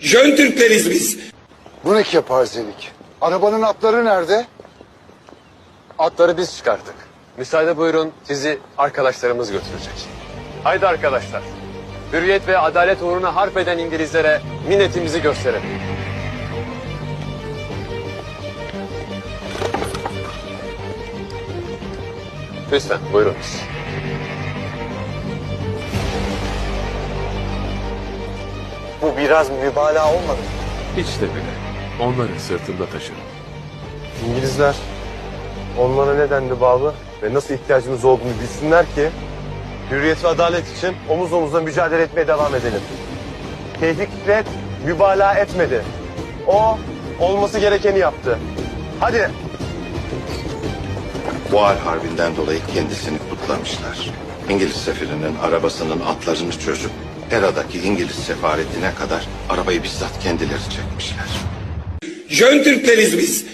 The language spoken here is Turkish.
Jön Türkleriz biz. Bu ne kepazelik? Arabanın atları nerede? Atları biz çıkarttık. Müsaade buyurun sizi arkadaşlarımız götürecek. Haydi arkadaşlar. Hürriyet ve adalet uğruna harp eden İngilizlere minnetimizi gösterelim. Lütfen buyurunuz. Bu biraz mübalağa olmadı mı? Hiç de bile. Onları sırtında taşırım. İngilizler onlara ne dendi bağlı ve nasıl ihtiyacımız olduğunu bilsinler ki hürriyet ve adalet için omuz omuza mücadele etmeye devam edelim. Tevfik Fikret mübalağa etmedi. O olması gerekeni yaptı. Hadi. Boğar Harbi'nden dolayı kendisini kutlamışlar. İngiliz sefirinin arabasının atlarını çözüp Hera'daki İngiliz sefaretine kadar arabayı bizzat kendileri çekmişler. Jön Türkleriz biz.